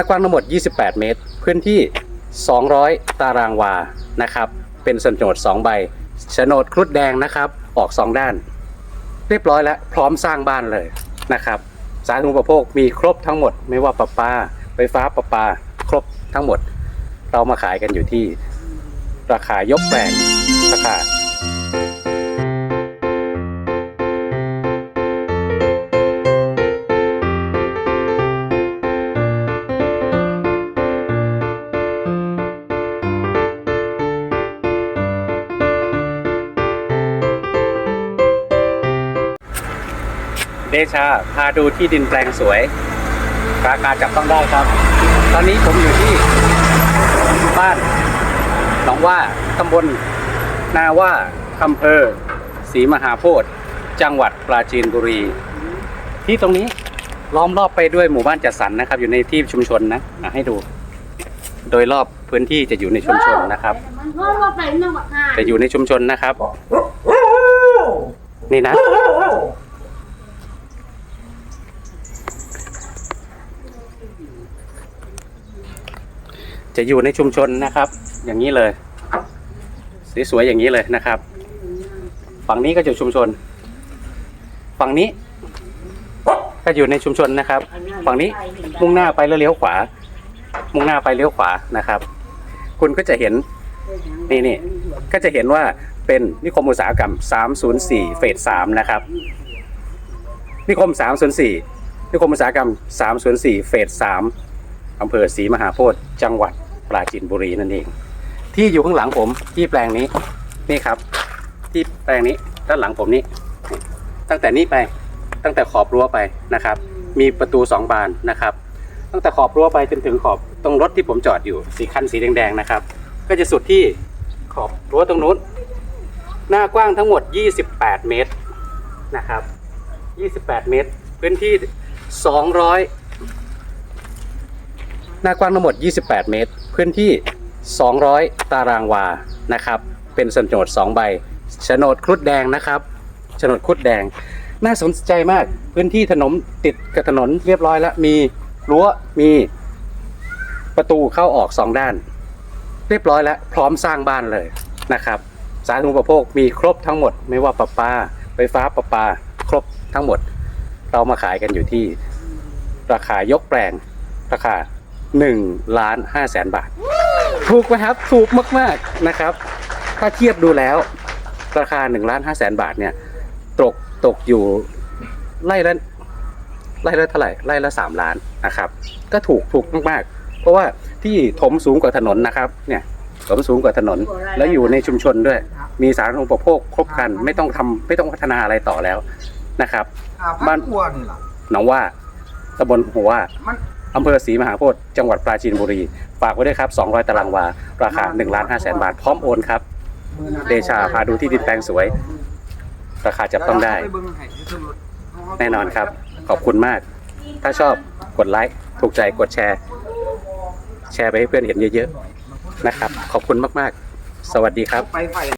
กว้างทั้งหมด 28 เมตร พื้นที่ 200 ตารางวา นะครับ เป็นสนโฉนด2 ใบโฉนดครุฑแดงนะครับ ออก 2 ด้าน เรียบร้อยแล้ว พร้อมสร้างบ้านเลยนะครับ สาธารณูปโภคมีครบทั้งหมด ไม่ว่าประปา ไฟฟ้าประปา ครบทั้งหมด เรามาขายกันอยู่ที่ ราคายกแปลงราคา เดชาพาดูที่ดินแปลงสวย ราคาจับต้องได้ครับ ตอนนี้ผมอยู่ที่บ้านหนองว่าตำบลนาว่าอำเภอศรีมหาโพธิ์จังหวัดปราจีนบุรี ที่ตรงนี้ล้อมรอบไปด้วยหมู่บ้านจัดสรรนะครับ อยู่ในที่ชุมชนนะอะให้ดู โดยรอบพื้นที่จะอยู่ในชุมชนนะครับมันก็ว่าไปนั่งบักห่าจะอยู่ในชุมชนนะครับ นี่นะ จะอยู่ในชุมชนนะครับ อย่างนี้เลยสวยๆอย่างนี้เลยนะครับ ฝั่งนี้ก็จะชุมชน ฝั่งนี้ ก็อยู่ในชุมชนนะครับ ฝั่งนี้มุ่งหน้าไปแล้วเลี้ยวขวา มุ่งหน้าไปเลี้ยวขวานะครับ คุณก็จะเห็นนี่นี่ก็จะเห็นว่าเป็นนิคมอุตสาหกรรม 304 เฟส3นะครับ นิคม 304 นิคมอุตสาหกรรม 304 เฟส 3 อำเภอศรีมหาโพธิ์จังหวัดปราจีนบุรีนั่นเอง ที่อยู่ข้างหลังผมที่แปลงนี้นี่ครับ ที่แปลงนี้ด้านหลังผมนี้ ตั้งแต่นี้ไปตั้งแต่ขอบรั้วไปนะครับ มีประตูสองบานนะครับ ตั้งแต่ขอบรั้วไปจนถึงขอบตรงรถที่ผมจอดอยู่สีคันสีแดงๆนะครับ ก็จะสุดที่ขอบรั้วตรงนู้น หน้ากว้างทั้งหมด 28 เมตรนะครับ 28 เมตร พื้นที่ 200 หน้ากว้างทั้งหมด 28 เมตร พื้นที่ 200 ตารางวา นะครับ เป็นโฉนด2ใบโฉนดครุฑแดงนะครับโฉนดครุฑแดง น่าสนใจมาก พื้นที่ถนนติดกับถนนเรียบร้อยแล้ว มีรั้ว มีประตูเข้าออกสองด้าน เรียบร้อยแล้ว พร้อมสร้างบ้านเลยนะครับ สาธารณูปโภคมีครบทั้งหมด ไม่ว่าประปา ไฟฟ้าประปา ครบทั้งหมด เรามาขายกันอยู่ที่ ราคายกแปลง ราคา1ล้าน5แสนบาท ถูกไหมครับ ถูกมากๆนะครับ ถ้าเทียบดูแล้ว ราคา1ล้าน5แสนบาทเนี่ย ตกตกอยู่ไร่ละไร่ละเท่าไหร่ไร่ละ3ล้านนะครับ ก็ถูกถูกมากๆ เพราะว่าที่ถมสูงกว่าถนนนะครับ เนี่ยถมสูงกว่าถนน แล้วอยู่ในชุมชนด้วย มีสาธารณูปโภคครบครันไม่ต้องทำไม่ต้องพัฒนาอะไรต่อแล้ว นะครับ อ่าบ้าบ้านนกลัวนี่ล่ะ หนองว่าตำบลหัวว่ามัน อำเภอศรีมหาโพธิ์จังหวัดปราจีนบุรี ฝากไว้ด้วยครับ 200 ตารางวา ราคา1ล้าน5แสนบาท พร้อมโอนครับ มือนั้นเดชาพาดูที่ดินแปลงสวย ราคาจับต้องได้ เยวเราปเบิ่งให้ที่สุดแน่นอนครับ ขอบคุณมาก ถ้าชอบกดไลค์ ถูกใจกดแชร์ แชร์ไปให้เพื่อนเห็นเยอะๆ นะครับ ขอบคุณมากๆ สวัสดีครับ ไปไฟ